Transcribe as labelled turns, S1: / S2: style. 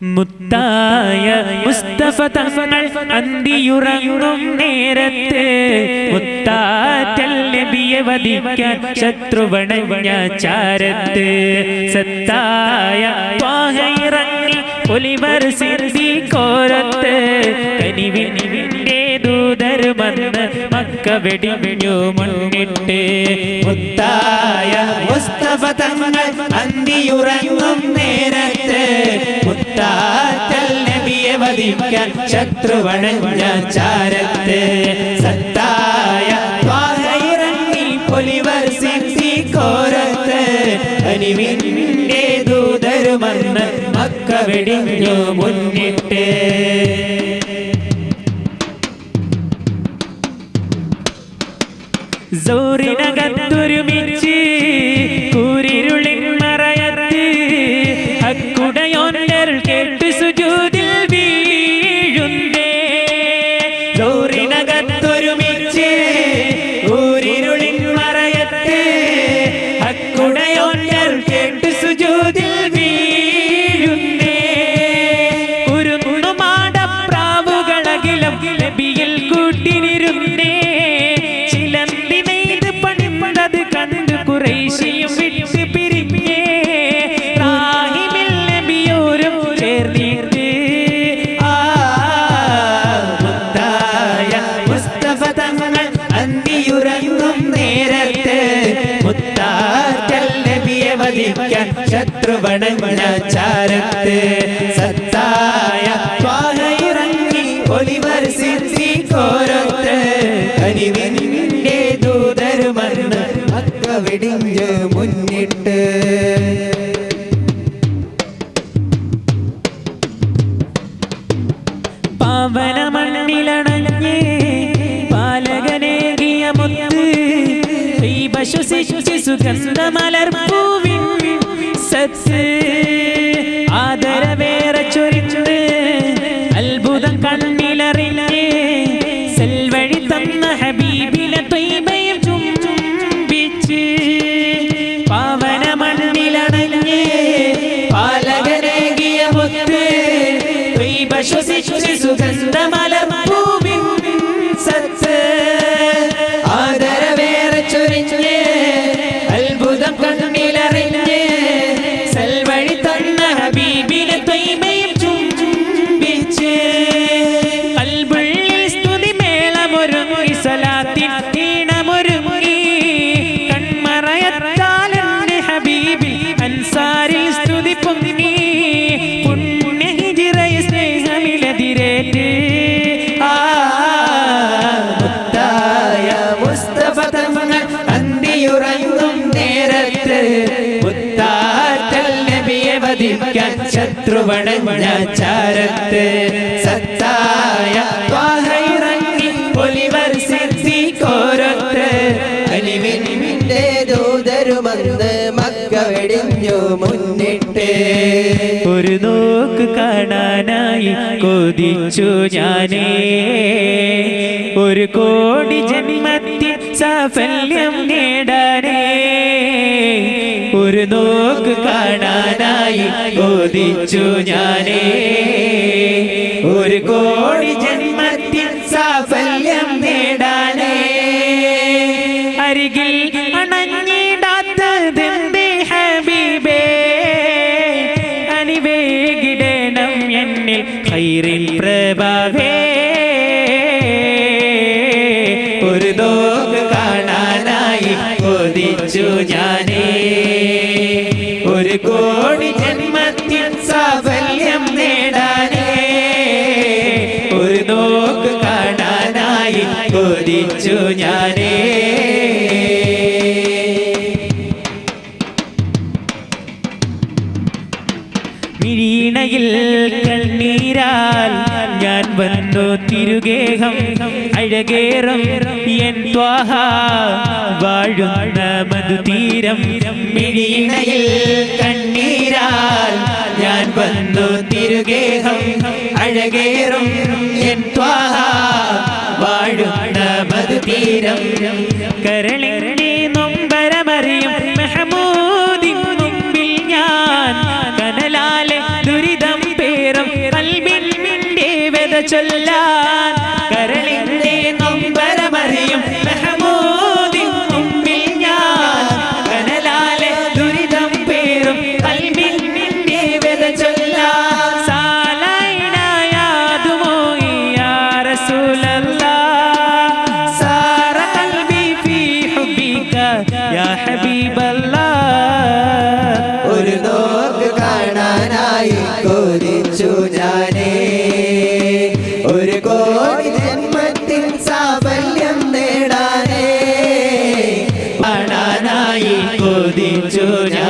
S1: മുത്തായ മുസ്തഫ തങ്ങൾ അന്തിയുറങ്ങും നേരത്ത് മുത്താറ്റൽ നബിയെ വധിക്കാൻ ശത്രുവണഞ്ഞ ചാരത്ത് സത്തായ ത്വാഹയിറങ്ങി ഒലിവർ സിർദി കോരത്ത് കനിവിനിവിന്റെ ദൂതർ വന്ന് മക്ക വെടിഞ്ഞു മുന്നിട്ട്
S2: മുത്തായ മുസ്തഫ തങ്ങൾ അന്തിയുറങ്ങും നേരത്ത് മുത്താറ്റൽ നബിയെ വധിക്കാൻ ശത്രുവണഞ്ഞ ചാരത്ത് സത്തായ ത്വാഹയിറങ്ങി പൊലിവർ സിന്ധി കോരത്ത് അനിവിന്റെ ദൂതരുമെന്ന് മക്ക വെടിഞ്ഞു മുന്നിട്ട് story അന്തിയുറങ്ങും നേരത്തെ മുത്താറ്റൽ നബിയെ വധിക്കാൻ ചാരത്ത് സത്തായ പാറയിറങ്ങി ഒലിവർ സിദ്ധി കോരത്ത് കനിവിന്റെ ദൂതരുമന്ന് അക്ക വെടിഞ്ഞ് മുന്നിട്ട്.
S1: പാവന മണ്ണിലണഞ്ഞ് ശ്വസിച്ച് സുഗന്ധമലർപ്പൂവിൻ സത്സ് ആദരവേറെ ചൊരിഞ്ഞ് അത്ഭുതം കണ്ണിലറിഞ്ഞ് സെൽവഴി തന്ന ഹബീബിലെ ചുംബിച്ച് പാവന മണ്ണിലണഞ്ഞ്
S2: പാലകനേകിയ മുത്ത് ശ്വസിച്ചു സുഗന്ധമലർപ്പൂവിൻ ശത്രുവണഞ്ഞ ചാരത്ത് സത്തായ ത്വാഹയിറങ്ങി പൊലിവർ സിദ്ധി കോരത്ത്. അലിവിന്റെ ദൂതരുമന്ന് മക്ക വെടിഞ്ഞു മുന്നിട്ട്.
S1: ഒരു നോക്ക് കാണാനായി കൊതിച്ചു ഞാനേ. ഒരു കോടി ജന്മത്തിൽ സാഫല്യം നേടാനേ. കാണാനായി കൊതിച്ചു ഞാനേ.
S2: ഒരു കോടി ജന്മത്തിൽ സാഫല്യം നേടാനേ.
S1: അരികിൽ
S2: ഒരു നോക്ക് കാണാനായി കൊതിച്ചു ഞാനേ. കൊതിച്ചു ഞാനേ.
S1: മിഴീണയിൽ കണ്ണീരാൽ ഞാൻ വന്നു തിരുഗേഹം. അഴകേറും എൻ ത്വാഹ വാഴുന്ന മധുതീരം.
S2: മിഴിയിണയിൽ കണ്ണീരാൽ ഞാൻ വന്നു തിരുഗേഹം. അഴകേറും തീരം
S1: കരളിന്റെ നൊമ്പരമറിയും മെഹമൂദിൻ മുമ്പിൽ ഞാൻ. കനലാലെ ദുരിതം പേറും
S2: കൽബിൻ നിന്റെ വെത ചൊല്ലാൻ. tin chưa nhá